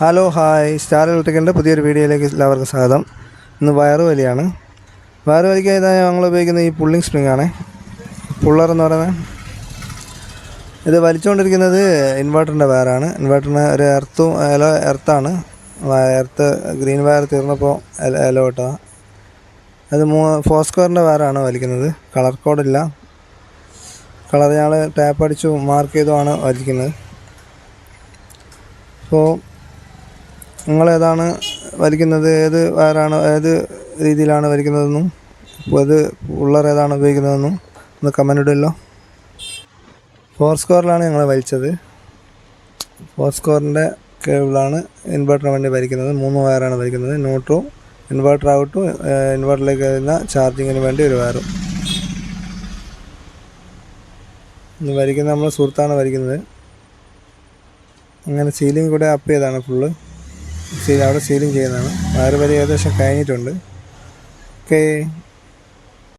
Hello hi star ഇലക്ട്രിക്കലിന്റെ പുതിയൊരു വീഡിയോയിലേക്ക് എല്ലാവർക്കും സ്വാഗതം. ഇന്ന് വയറ് വലിയാണ്. വയറ് വലിക്കാൻ ഇതാ ഞങ്ങൾ ഉപയോഗിക്കുന്ന ഈ പുള്ളിങ് സ്പ്രിങ് ആണ്. പുള്ളർ എന്ന് പറയുന്നത് ഇത് വലിച്ചുകൊണ്ടിരിക്കുന്നത് ഇൻവെർട്ടറിന്റെ വയറാണ് ഇൻവെർട്ടറിന് ഒരു എർത്തും എലോ എർത്താണ് എർത്ത് ഗ്രീൻ വയർ തീർന്നപ്പോൾ എലോ ഇട്ടതാണ് അത് മൂ ഫോസ്ക്വയറിന്റെ വയറാണ് വലിക്കുന്നത്. കളർ കോഡില്ല കളർ ഞങ്ങൾ ടാപ്പ് അടിച്ചു മാർക്ക് ചെയ്തുമാണ് വലിക്കുന്നത്. അപ്പോൾ നിങ്ങൾ ഏതാണ് വലിക്കുന്നത് ഏത് വയറാണ് ഏത് രീതിയിലാണ് വലിക്കുന്നതെന്നും ഇത് ഉള്ളർ ഏതാണ് ഉപയോഗിക്കുന്നതെന്നും ഒന്ന് കമന്റ് ഇടുമല്ലോ ഫോർ സ്കോറിലാണ് ഞങ്ങൾ വലിച്ചത് ഫോർ സ്കോറിന്റെ കേബിളാണ് ഇൻവെർട്ടറിന് വേണ്ടി വലിക്കുന്നത് മൂന്ന് വയറാണ് വലിക്കുന്നത് നോട്ടും ഇൻവെർട്ടർ ഔട്ടും ഇൻവെർട്ടറിലേക്ക് വരുന്ന ചാർജിങ്ങിന് വേണ്ടി ഒരു വയറും. ഇന്ന് വരയ്ക്കുന്നത് നമ്മൾ സുഹൃത്താണ് വരയ്ക്കുന്നത് അങ്ങനെ സീലിംഗ് കൂടെ അപ്പ് ചെയ്താണ് ഫുള്ള് അവിടെ സീലിംഗ് ചെയ്യുന്നതാണ്. വയറ് വലി ഏകദേശം കഴിഞ്ഞിട്ടുണ്ട്. ഓക്കേ